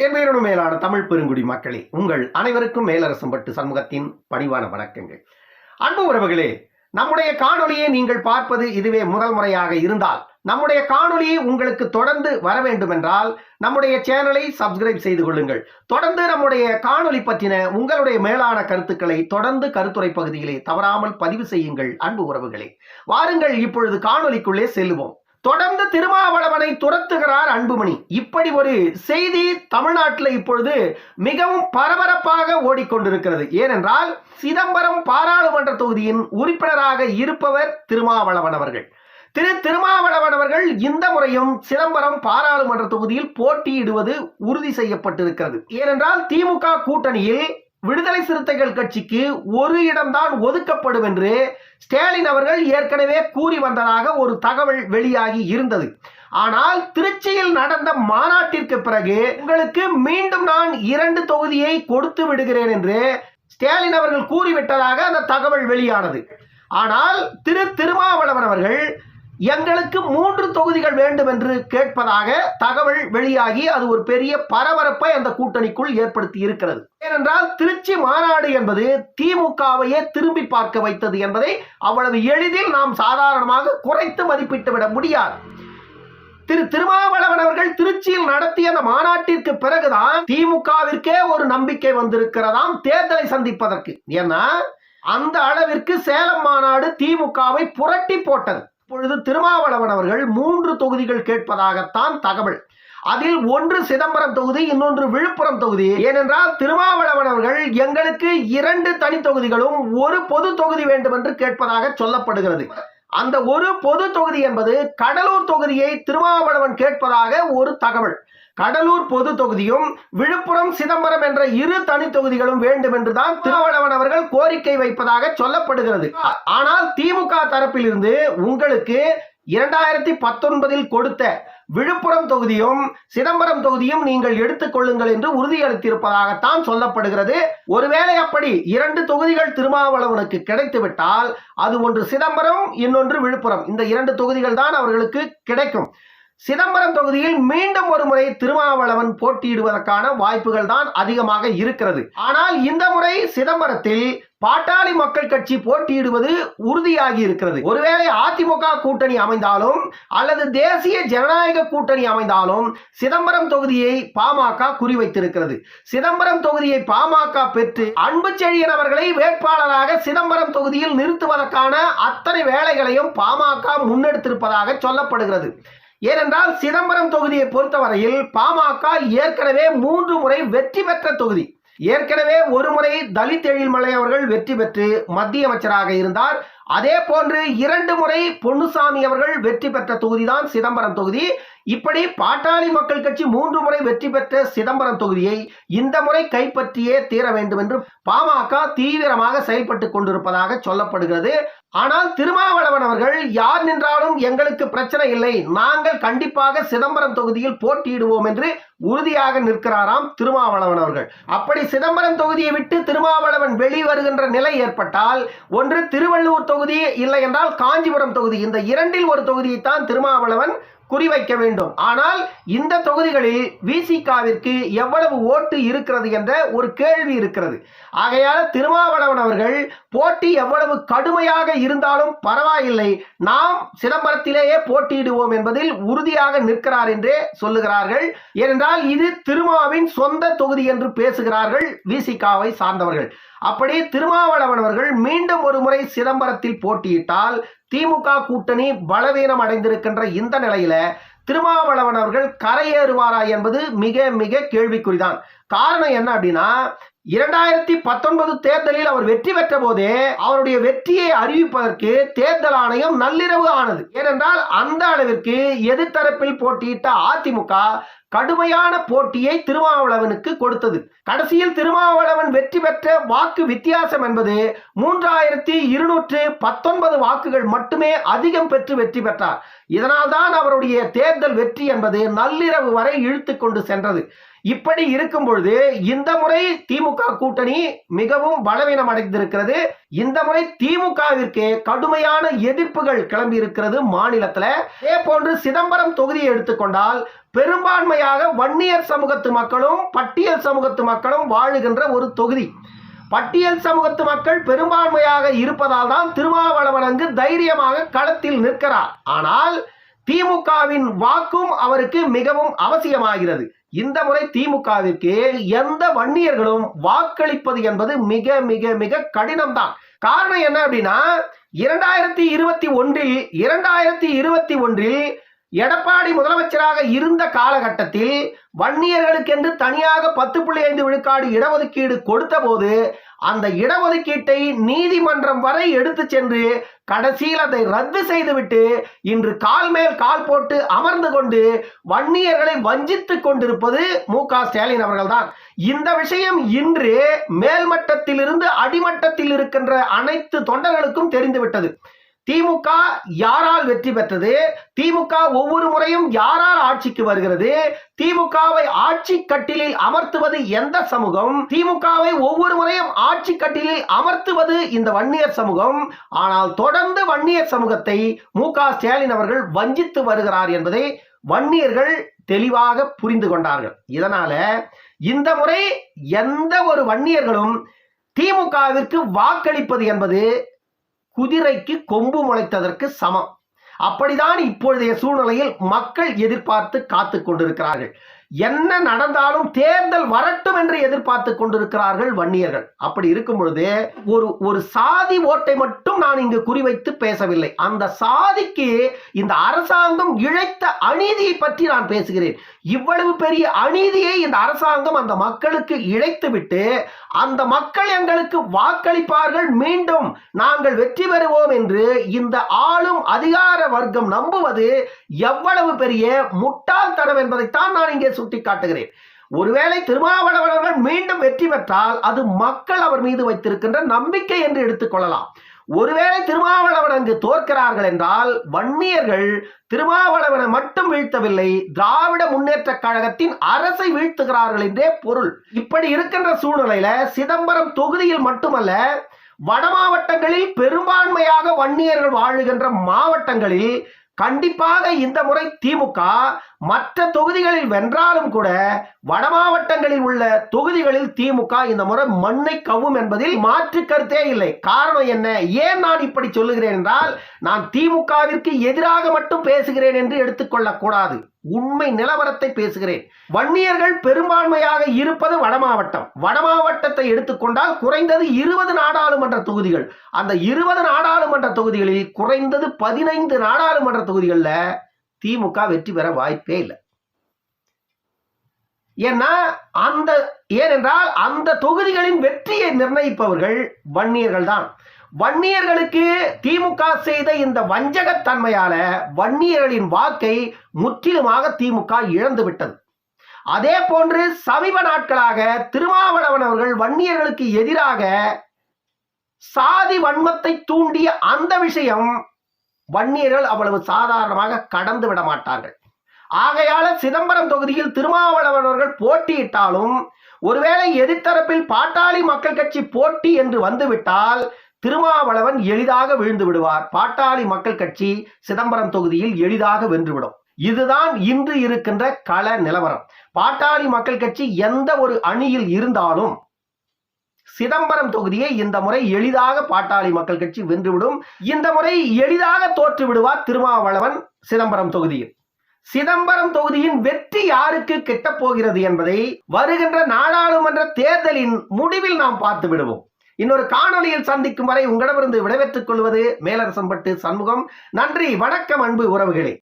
என் பேரோடு மேலான தமிழ் பெருங்குடி மக்களே உங்கள் அனைவருக்கும் மேலரசம்பட்டு சமூகத்தின் பணிவான வணக்கங்கள். அன்பு உறவுகளே நம்முடைய காணொலியை நீங்கள் பார்ப்பது இதுவே முதல் முறையாக இருந்தால் நம்முடைய காணொலியை உங்களுக்கு தொடர்ந்து வர வேண்டும் என்றால் நம்முடைய சேனலை சப்ஸ்கிரைப் செய்து கொள்ளுங்கள். தொடர்ந்து நம்முடைய காணொலி பற்றின உங்களுடைய மேலான கருத்துக்களை தொடர்ந்து கருத்துரை பகுதியிலே தவறாமல் பதிவு செய்யுங்கள் அன்பு உறவுகளே. வாருங்கள் இப்பொழுது காணொலிக்குள்ளே செல்லுவோம். தொடர்ந்து திருமாவளவனை துரத்துகிறார் அன்புமணி. இப்படி ஒரு செய்தி தமிழ்நாட்டில் இப்பொழுது மிகவும் பரபரப்பாக ஓடிக்கொண்டிருக்கிறது. ஏனென்றால் சிதம்பரம் பாராளுமன்ற தொகுதியின் உறுப்பினராக இருப்பவர் திருமாவளவன் அவர்கள். திரு திருமாவளவன் அவர்கள் இந்த முறையும் சிதம்பரம் பாராளுமன்ற தொகுதியில் போட்டியிடுவது உறுதி செய்யப்பட்டிருக்கிறது. ஏனென்றால் திமுக கூட்டணியில் விடுதலை சிறுத்தைகள் கட்சிக்கு ஒரு இடம்தான் ஒதுக்கப்படும் என்று ஸ்டாலின் அவர்கள் ஏற்கனவே கூறி வந்ததாக ஒரு தகவல் வெளியாகி இருந்தது. ஆனால் திருச்சியில் நடந்த மாநாட்டிற்கு பிறகு உங்களுக்கு மீண்டும் நான் இரண்டு தொகுதியை கொடுத்து விடுகிறேன் என்று ஸ்டாலின் அவர்கள் கூறிவிட்டதாக அந்த தகவல் வெளியானது. ஆனால் திரு திருமாவளவன் அவர்கள் எங்களுக்கு மூன்று தொகுதிகள் வேண்டும் என்று கேட்பதாக தகவல் வெளியாகி அது ஒரு பெரிய பரபரப்பை அந்த கூட்டணிக்குள் ஏற்படுத்தி இருக்கிறது. ஏனென்றால் திருச்சி மாநாடு என்பது திமுகவையே திரும்பி பார்க்க வைத்தது என்பதை அவ்வளவு எளிதில் நாம் சாதாரணமாக குறைத்து மதிப்பிட்டு விட முடியாது. திரு திருமாவளவன் அவர்கள் திருச்சியில் நடத்திய அந்த மாநாட்டிற்கு பிறகுதான் திமுகவிற்கே ஒரு நம்பிக்கை வந்திருக்கிறதாம் தேர்தலை சந்திப்பதற்கு. ஏன்னா அந்த அளவிற்கு சேலம் மாநாடு திமுகவை புரட்டி போட்டது. இப்பொழுது திருமாவளவன் அவர்கள் மூன்று தொகுதிகள் கேட்பதாகத்தான் தகவல். அதில் ஒன்று சிதம்பரம் தொகுதி இன்னொன்று விழுப்புரம் தொகுதி. ஏனென்றால் திருமாவளவன் அவர்கள் எங்களுக்கு இரண்டு தனி தொகுதிகளும் ஒரு பொது தொகுதி வேண்டும் என்று கேட்பதாக சொல்லப்படுகிறது. அந்த ஒரு பொது தொகுதி என்பது கடலூர் தொகுதியை திருமாவளவன் கேட்பதாக ஒரு தகவல். கடலூர் பொது தொகுதியும் விழுப்புரம் சிதம்பரம் என்ற இரு தனி தொகுதிகளும் வேண்டும் என்றுதான் திருமாவளவன் அவர்கள் கோரிக்கை வைப்பதாக சொல்லப்படுகிறது. ஆனால் திமுக தரப்பிலிருந்து உங்களுக்கு இரண்டாயிரத்தி பத்தொன்பதில் கொடுத்த விழுப்புரம் தொகுதியும் சிதம்பரம் தொகுதியும் நீங்கள் எடுத்துக்கொள்ளுங்கள் என்று உறுதியளித்திருப்பதாகத்தான் சொல்லப்படுகிறது. ஒருவேளை அப்படி இரண்டு தொகுதிகள் திருமாவளவனுக்கு கிடைத்துவிட்டால் அது ஒன்று சிதம்பரம் இன்னொன்று விழுப்புரம். இந்த இரண்டு தொகுதிகள் தான் அவர்களுக்கு கிடைக்கும். சிதம்பரம் தொகுதியில் மீண்டும் ஒரு முறை திருமாவளவன் போட்டியிடுவதற்கான வாய்ப்புகள் தான் அதிகமாக இருக்கிறது. ஆனால் இந்த முறை சிதம்பரத்தில் பாட்டாளி மக்கள் கட்சி போட்டியிடுவது உறுதியாகி இருக்கிறது. ஒருவேளை அதிமுக கூட்டணி அமைந்தாலும் அல்லது தேசிய ஜனநாயக கூட்டணி அமைந்தாலும் சிதம்பரம் தொகுதியை பாமக குறிவைத்திருக்கிறது. சிதம்பரம் தொகுதியை பாமக பெற்று அன்பு செழியன் அவர்களை வேட்பாளராக சிதம்பரம் தொகுதியில் நிறுத்துவதற்கான அத்தனை வேலைகளையும் பாமக முன்னெடுத்திருப்பதாக சொல்லப்படுகிறது. ஏனென்றால் சிதம்பரம் தொகுதியை பொறுத்தவரையில் பாமக ஏற்கனவே மூன்று முறை வெற்றி பெற்ற தொகுதி. ஏற்கனவே ஒரு முறை தலித் எழில்மலை அவர்கள் வெற்றி பெற்று மத்திய அமைச்சராக இருந்தார். அதே போன்று இரண்டு முறை பொன்னுசாமி அவர்கள் வெற்றி பெற்ற தொகுதிதான் சிதம்பரம் தொகுதி. இப்படி பாட்டாளி மக்கள் கட்சி மூன்று முறை வெற்றி பெற்ற சிதம்பரம் தொகுதியை இந்த முறை கைப்பற்றியே தீர வேண்டும் என்று பாமக தீவிரமாக செயல்பட்டு கொண்டிருப்பதாக சொல்லப்படுகிறது. ஆனால் திருமாவளவன் அவர்கள் யார் நின்றாலும் எங்களுக்கு பிரச்சனை இல்லை. நாங்கள் கண்டிப்பாக சிதம்பரம் தொகுதியில் போட்டியிடுவோம் என்று உறுதியாக நிற்கிறாராம் திருமாவளவன் அவர்கள். அப்படி சிதம்பரம் தொகுதியை விட்டு திருமாவளவன் வெளிவருகின்ற நிலை ஏற்பட்டால் ஒன்று திருவள்ளூர் தொகுதி இல்லை என்றால் காஞ்சிபுரம் தொகுதி. இந்த இரண்டில் ஒரு தொகுதியைத்தான் திருமாவளவன் குறிவைக்க வேண்டும். ஆனால் இந்த தொகுதிகளில் விசிகாவிற்கு எவ்வளவு ஓட்டு இருக்கிறது என்ற ஒரு கேள்வி இருக்கிறது. ஆகையால் திருமாவளவன் அவர்கள் போட்டி எவ்வளவு கடுமையாக இருந்தாலும் பரவாயில்லை. நாம் சிதம்பரத்திலேயே போட்டியிடுவோம் என்பதில் உறுதியாக நிற்கிறார் என்றே சொல்லுகிறார்கள். ஏனென்றால் இது திருமாவின் சொந்த தொகுதி என்று பேசுகிறார்கள் விசிகாவை சார்ந்தவர்கள். அப்படி திருமாவளவன் அவர்கள் மீண்டும் ஒரு முறை சிதம்பரத்தில் போட்டியிட்டால் திமுக கூட்டணி பலவீனம் அடைந்திருக்கின்ற இந்த நிலையில திருமாவளவன் அவர்கள் கரையேறுவாரா என்பது மிக மிக கேள்விக்குறிதான். காரணம் என்ன அப்படின்னா இரண்டாயிரத்தி பத்தொன்பது தேர்தலில் அவர் வெற்றி பெற்ற போதே அவருடைய வெற்றியை அறிவிப்பதற்கு தேர்தல் ஆணையம் நள்ளிரவு ஆனது. ஏனென்றால் அந்த அளவிற்கு எதிர்த்தரப்பில் போட்டியிட்ட அதிமுக கடுமையான போட்டியை திருமாவளவனுக்கு கொடுத்தது. கடைசியில் திருமாவளவன் வெற்றி பெற்ற வாக்கு வித்தியாசம் என்பது மூன்றாயிரத்தி இருநூற்று பத்தொன்பது வாக்குகள் மட்டுமே அதிகம் பெற்று வெற்றி பெற்றார். இதனால்தான் அவருடைய தேர்தல் வெற்றி என்பது நள்ளிரவு வரை இழுத்து கொண்டு சென்றது. இப்படி இருக்கும் பொழுது இந்த முறை திமுக கூட்டணி மிகவும் பலவீனம் அடைந்திருக்கிறது. இந்த முறை திமுகவிற்கு கடுமையான எதிர்ப்புகள் கிளம்பி இருக்கிறது மாநிலத்தில். அதே போன்று சிதம்பரம் தொகுதியை எடுத்துக்கொண்டால் பெரும்பான்மையாக வன்னியர் சமூகத்து மக்களும் பட்டியல் சமூகத்து மக்களும் வாழுகின்ற ஒரு தொகுதி. பட்டியல் சமூகத்து மக்கள் பெரும்பான்மையாக இருப்பதால் தான் திருமாவளவன் அங்கு தைரியமாக களத்தில் நிற்கிறார். ஆனால் திமுகவின் வாக்கும் அவருக்கு மிகவும் அவசியமாகிறது. இந்த முறை திமுகவிற்கு எந்த வன்னியர்களும் வாக்களிப்பது என்பது மிக மிக மிக கடினம்தான். காரணம் என்ன அப்படின்னா இரண்டாயிரத்தி இருபத்தி ஒன்றில் இரண்டாயிரத்தி இருபத்தி ஒன்றில் எடப்பாடி முதலமைச்சராக இருந்த காலகட்டத்தில் வன்னியர்களுக்கென்று தனியாக பத்து புள்ளி ஐந்து விழுக்காடு இடஒதுக்கீடு கொடுத்த போது அந்த இடஒதுக்கீட்டை நீதிமன்றம் வரை எடுத்து சென்று கடைசியில் அதை ரத்து செய்துவிட்டு இன்று கால் மேல் கால் போட்டு அமர்ந்து கொண்டு வன்னியர்களை வஞ்சித்து கொண்டிருப்பது மு க ஸ்டாலின் அவர்கள்தான். இந்த விஷயம் இன்று மேல்மட்டத்திலிருந்து அடிமட்டத்தில் இருக்கின்ற அனைத்து தொண்டர்களுக்கும் தெரிந்துவிட்டது. திமுக யாரால் வெற்றி பெற்றது? திமுக ஒவ்வொரு முறையும் யாரால் ஆட்சிக்கு வருகிறது? திமுகவை ஆட்சி கட்டிலில் அமர்த்துவது எந்த சமூகம்? திமுகவை ஒவ்வொரு முறையும் ஆட்சி கட்டிலில் அமர்த்துவது இந்த வன்னியர் சமூகம். ஆனால் தொடர்ந்து வன்னியர் சமூகத்தை மு க ஸ்டாலின் அவர்கள் வஞ்சித்து வருகிறார் என்பதை வன்னியர்கள் தெளிவாக புரிந்து கொண்டார்கள். இதனால இந்த முறை எந்த ஒரு வன்னியர்களும் திமுகவிற்கு வாக்களிப்பது என்பது குதிரைக்கு கொம்பு முளைத்ததற்கு சமம். அப்படிதான் இப்பொழுதைய சூழ்நிலையில் மக்கள் எதிர்பார்த்து காத்து கொண்டிருக்கிறார்கள். என்ன நடந்தாலும் தேர்தல் வரட்டும் என்று எதிர்பார்த்து கொண்டிருக்கிறார்கள் வன்னியர்கள். அப்படி இருக்கும் பொழுது ஒரு ஒரு சாதி ஓட்டை மட்டும் நான் இங்கு குறிவைத்து பேசவில்லை. அந்த சாதிக்கு இந்த அரசாங்கம் இழைத்த அநீதியை பற்றி நான் பேசுகிறேன். இவ்வளவு பெரிய அநீதியை இந்த அரசாங்கம் அந்த மக்களுக்கு இழைத்துவிட்டு அந்த மக்கள் எங்களுக்கு வாக்களிப்பார்கள். மீண்டும் நாங்கள் வெற்றி பெறுவோம் என்று இந்த ஆளும் அதிகார வர்க்கம் நம்புவது எவ்வளவு பெரிய முட்டாள்தனம் என்பதைத்தான் நான் இங்கே சுட்டி காட்டுகிறேன் ஒருவேளை திருமாவளவர்கள் மீண்டும் வெற்றி பெற்றால் அது மக்கள் அவர் மீது வைத்திருக்கின்ற நம்பிக்கை என்று எடுத்துக்கொள்ளலாம் ஒருவேளை திருமாவளவன் அங்கு தோற்கிறார்கள் என்றால் வன்னியர்கள் திருமாவளவனை மட்டும் வீழ்த்தவில்லை திராவிட முன்னேற்ற கழகத்தின் அரசை வீழ்த்துகிறார்கள் என்றே பொருள். இப்படி இருக்கின்ற சூழ்நிலையில சிதம்பரம் தொகுதியில் மட்டுமல்ல வட மாவட்டங்களில் பெரும்பான்மையாக வன்னியர்கள் வாழுகின்ற மாவட்டங்களில் கண்டிப்பாக இந்த முறை திமுக மற்ற தொகுதிகளில் வென்றாலும் கூட வட மாவட்டங்களில் உள்ள தொகுதிகளில் திமுக இந்த முறை மண்ணை கவ்வும் என்பதில் மாற்று கருத்தே இல்லை. காரணம் என்ன? ஏன் நான் இப்படி சொல்லுகிறேன் என்றால் நான் திமுகவிற்கு எதிராக மட்டும் பேசுகிறேன் என்று எடுத்துக்கொள்ளக்கூடாது உண்மை நிலவரத்தை பேசுகிறேன். வன்னியர்கள் பெரும்பான்மையாக இருப்பது வட மாவட்டம். வட மாவட்டத்தை எடுத்துக்கொண்டால் குறைந்தது இருபது நாடாளுமன்ற தொகுதிகள். அந்த இருபது நாடாளுமன்ற தொகுதிகளில் குறைந்தது பதினைந்து நாடாளுமன்ற தொகுதிகளில் திமுக வெற்றி பெற வாய்ப்பே இல்லை. ஏன்னா அந்த ஏனென்றால் அந்த தொகுதிகளின் வெற்றியை நிர்ணயிப்பவர்கள் வன்னியர்கள் தான். வன்னியர்களுக்கு திமுக செய்த இந்த வஞ்சகத்தன்மையால வன்னியர்களின் வாக்கை முற்றிலுமாக திமுக இழந்து விட்டது. அதே போன்று சமீப நாட்களாக திருமாவளவன் அவர்கள் வன்னியர்களுக்கு எதிராக சாதி வன்மத்தை தூண்டிய அந்த விஷயம் வன்னியர்கள் அவ்வளவு சாதாரணமாக கடந்து விட மாட்டார்கள். ஆகையால சிதம்பரம் தொகுதியில் திருமாவளவன் அவர்கள் போட்டியிட்டாலும் ஒருவேளை எதிர்த்தரப்பில் பாட்டாளி மக்கள் கட்சி போட்டி என்று வந்துவிட்டால் திருமாவளவன் எளிதாக விழுந்து விடுவார். பாட்டாளி மக்கள் கட்சி சிதம்பரம் தொகுதியில் எளிதாக வென்றுவிடும். இதுதான் இன்று இருக்கின்ற கள நிலவரம். பாட்டாளி மக்கள் கட்சி எந்த ஒரு அணியில் இருந்தாலும் சிதம்பரம் தொகுதியை இந்த முறை எளிதாக பாட்டாளி மக்கள் கட்சி வென்றுவிடும். இந்த முறை எளிதாக தோற்று விடுவார் திருமாவளவன் சிதம்பரம் தொகுதியில். சிதம்பரம் தொகுதியின் வெற்றி யாருக்கு கெட்டப் போகிறது என்பதை வருகின்ற நாடாளுமன்ற தேர்தலின் முடிவில் நாம் பார்த்து விடுவோம். இன்னொரு காணொளியில் சந்திக்கும் வரை உங்களிடமிருந்து விடைபெற்றுக் கொள்வது மேலரசம்பட்டு சண்முகம். நன்றி வணக்கம் அன்பு உறவுகளே.